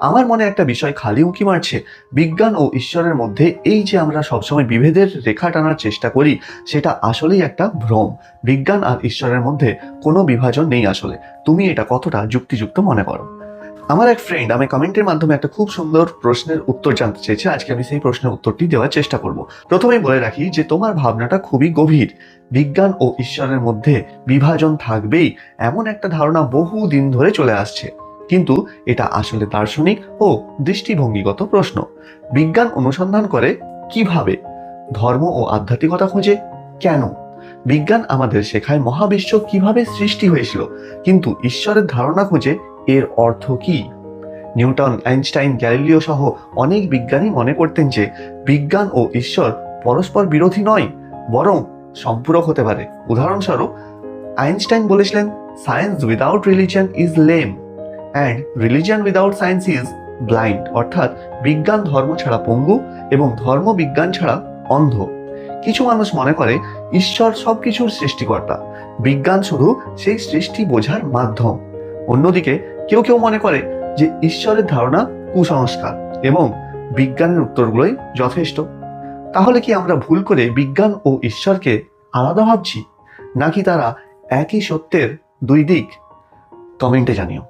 আমার মনে একটা বিষয় খালি উঁকি মারছে। বিজ্ঞান ও ঈশ্বরের মধ্যে এই যে আমরা সবসময় বিভেদের রেখা টানার চেষ্টা করি, সেটা আসলেই একটা ভ্রম। বিজ্ঞান আর ঈশ্বরের মধ্যে কোনো বিভাজন নেই আসলে। তুমি এটা কতটা যুক্তিযুক্ত মনে করো? আমার এক ফ্রেন্ড আমি কমেন্টের মাধ্যমে একটা খুব সুন্দর প্রশ্নের উত্তর জানতে চেয়েছে। আজকে আমি সেই প্রশ্নের উত্তরটি দেওয়ার চেষ্টা করব। প্রথমেই বলে রাখি যে, তোমার ভাবনাটা খুবই গভীর। বিজ্ঞান ও ঈশ্বরের মধ্যে বিভাজন থাকবেই এমন একটা ধারণা বহু দিন ধরে চলে আসছে। কিন্তু এটা আসলে দার্শনিক ও দৃষ্টিভঙ্গিগত প্রশ্ন। বিজ্ঞান অনুসন্ধান করে কীভাবে ধর্ম ও আধ্যাত্মিকতা খোঁজে? কেন? বিজ্ঞান আমাদের শেখায় মহাবিশ্ব কীভাবে সৃষ্টি হয়েছিল, কিন্তু ঈশ্বরের ধারণা খোঁজে এর অর্থ কি? নিউটন, আইনস্টাইন, গ্যালিলিও সহ অনেক বিজ্ঞানী মনে করতেন যে বিজ্ঞান ও ঈশ্বর পরস্পর বিরোধী নয়, বরং সম্পূরক হতে পারে। উদাহরণস্বরূপ, আইনস্টাইন বলেছিলেন science without religion is lame and religion without science is blind অর্থাৎ বিজ্ঞান ধর্ম ছাড়া পঙ্গু এবং ধর্ম বিজ্ঞান ছাড়া অন্ধ। কিছু মানুষ মনে করে, ঈশ্বর সবকিছুর সৃষ্টিকর্তা। বিজ্ঞান শুধু সেই সৃষ্টি বোঝার মাধ্যম। অন্যদিকে কেউ কেউ মনে করে যে ঈশ্বরের ধারণা কুসংস্কার এবং বিজ্ঞানের উত্তরগুলোই যথেষ্ট। তাহলে কি আমরা ভুল করে বিজ্ঞান ও ঈশ্বরকে আলাদা ভাবছি? নাকি তারা একই সত্যের দুই দিক? কমেন্টে জানিও।